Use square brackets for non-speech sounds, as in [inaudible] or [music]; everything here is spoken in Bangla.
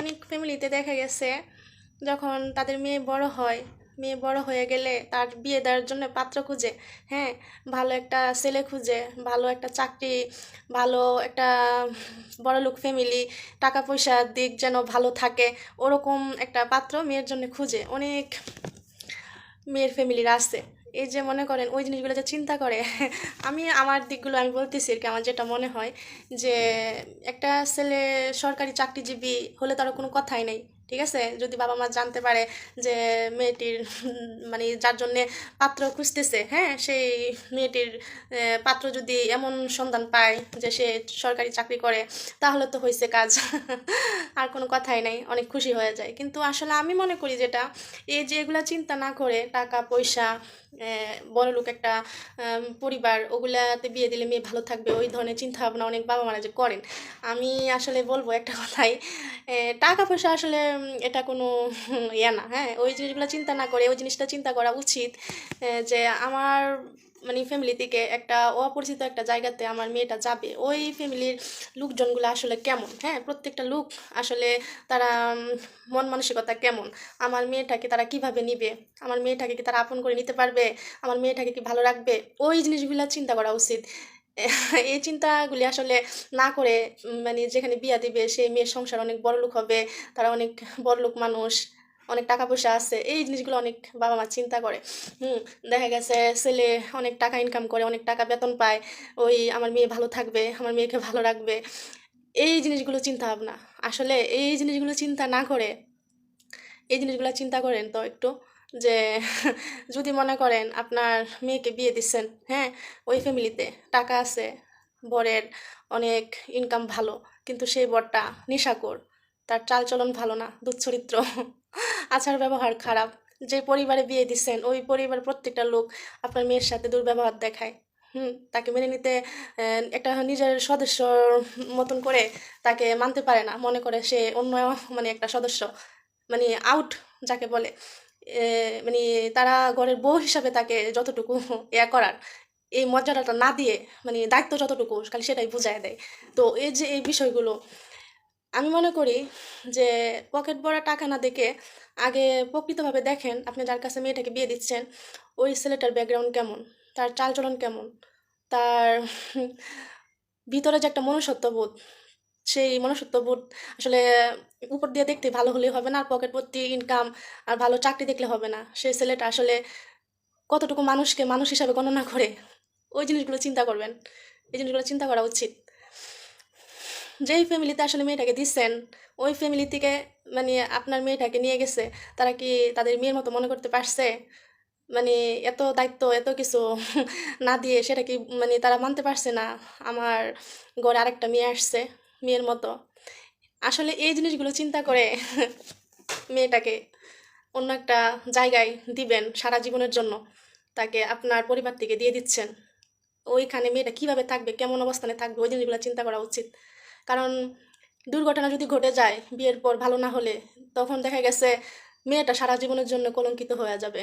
অনেক ফ্যামিলিতে দেখা গেছে, যখন তাদের মেয়ে বড় হয়, মেয়ে বড় হয়ে গেলে তার বিয়ে দেওয়ার জন্য পাত্র খুঁজে হ্যাঁ ভালো একটা ছেলে খুঁজে, ভালো একটা চাকরি, ভালো একটা বড়লোক ফ্যামিলি টাকা পয়সার দিক যেন ভালো থাকে, ওরকম একটা পাত্র মেয়ের জন্য খুঁজে, অনেক মেয়ের ফ্যামিলির আছে। এই যে মনে করেন ওই জিনিসগুলো যে চিন্তা করে, আমি আমার দিকগুলো আমি বলতেছি কি, আমার যেটা মনে হয় যে একটা ছেলে সরকারি চাকরিজীবী হলে তার কোনো কথাই নেই, ঠিক আছে? যদি বাবা মা জানতে পারে যে মেয়েটির মানে যার জন্যে পাত্র খুঁজতেছে হ্যাঁ? সেই মেয়েটির পাত্র যদি এমন সন্ধান পায় যে সে সরকারি চাকরি করে, তাহলে তো হয়েছে কাজ, আর কোনো কথাই নাই, অনেক খুশি হয়ে যায়। কিন্তু আসলে আমি মনে করি যেটা, এই যে এগুলা চিন্তা না করে টাকা, পয়সা বড় লোক একটা পরিবার, ওগুলাতে বিয়ে দিলে মেয়ে ভালো থাকবে, ওই ধরনের চিন্তা ভাবনা অনেক বাবা মারা যে করেন। আমি আসলে বলব একটা কথাই টাকা পয়সা আসলে এটা কোনো ইয়ে না হ্যাঁ? ওই জিনিসগুলো চিন্তা না করে, ওই জিনিসটা চিন্তা করা উচিত যে আমার মানে ফ্যামিলি থেকে একটা অপরিচিত একটা জায়গাতে আমার মেয়েটা যাবে, ওই ফ্যামিলির লোকজনগুলো আসলে কেমন হ্যাঁ? প্রত্যেকটা লোক আসলে তারা মন মানসিকতা কেমন? আমার মেয়েটাকে তারা কীভাবে নিবে? আমার মেয়েটাকে কি তারা আপন করে নিতে পারবে? আমার মেয়েটাকে কি ভালো রাখবে? ওই জিনিসগুলো চিন্তা করা উচিত। এই চিন্তাগুলি আসলে না করে মানে যেখানে বিয়া দিবে সেই মেয়ের সংসার অনেক বড় লোক হবে, তারা অনেক বড় লোক মানুষ, অনেক টাকা পয়সা আছে, এই জিনিসগুলো অনেক বাবা মা চিন্তা করে। হুম, দেখা গেছে ছেলে অনেক টাকা ইনকাম করে, অনেক টাকা বেতন পায়, ওই আমার মেয়ে ভালো থাকবে, আমার মেয়েকে ভালো রাখবে। এই জিনিসগুলো চিন্তা ভাবনা। আসলে এই জিনিসগুলো চিন্তা না করে, এই জিনিসগুলো চিন্তা করেন তো একটু। যে যদি মনে করেন আপনার মেয়েকে বিয়ে দিচ্ছেন হ্যাঁ ওই ফ্যামিলিতে টাকা আছে, বরের অনেক ইনকাম ভালো, কিন্তু সেই বরটা নেশাখোর, তার চালচলন ভালো না দুচ্চরিত্র [laughs] আচার ব্যবহার খারাপ, যে পরিবারে বিয়ে দিচ্ছেন, ওই পরিবারের প্রত্যেকটা লোক আপনার মেয়ের সাথে দুর্ব্যবহার দেখায়, হুম, তাকে মেনে নিতে একটা নিজের সদস্যর মতন করে তাকে মানতে পারে না, মনে করে সে অন্য মানে একটা সদস্য মানে আউট যাকে বলে মানে তারা ঘরের বউ হিসাবে তাকে যতটুকু ইয়া করার, এই মর্যাদাটা না দিয়ে মানে দায়িত্ব যতটুকু, খালি সেটাই বুঝায় দেয়। তো এই যে এই বিষয়গুলো, আমি মনে করি যে পকেট ভরা টাকা না দেখে আগে প্রকৃতভাবে দেখেন আপনি যার কাছে মেয়েটাকে বিয়ে দিচ্ছেন, ওই ছেলেটার ব্যাকগ্রাউন্ড কেমন, তার চালচলন কেমন, তার ভিতরে যে একটা মনুষ্যত্ববোধ সেই মনুষ্যত্ববোধ আসলে উপর দিয়ে দেখতে ভালো হলে হবে না পকেট ভর্তি ইনকাম আর ভালো চাকরি দেখলে হবে না। সেই ছেলেটা আসলে কতটুকু মানুষকে মানুষ হিসাবে গণনা করে, ওই জিনিসগুলো চিন্তা করবেন। এই জিনিসগুলো চিন্তা করা উচিত। যেই ফ্যামিলিতে আসলে মেয়েটাকে দিচ্ছেন, ওই ফ্যামিলি থেকে মানে আপনার মেয়েটাকে নিয়ে গেছে, তারা কি তাদের মেয়ের মতো মনে করতে পারছে? মানে এত দায়িত্ব, এত কিছু না দিয়ে সেটা কি মানে তারা মানতে পারছে না? আমার ঘরে আরেকটা মেয়ে আসছে। মেয়ের মতো। আসলে এই জিনিসগুলো চিন্তা করে [laughs] মেয়েটাকে অন্য একটা জায়গায় দিবেন সারা জীবনের জন্য। তাকে আপনার পরিবার থেকে দিয়ে দিচ্ছেন। ওইখানে মেয়েটা কীভাবে থাকবে, কেমন অবস্থানে থাকবে, ওই জিনিসগুলো চিন্তা করা উচিত। কারণ দুর্ঘটনা যদি ঘটে যায় বিয়ের পর ভালো না হলে, তখন দেখা গেছে মেয়েটা সারা জীবনের জন্য কলঙ্কিত হয়ে যাবে।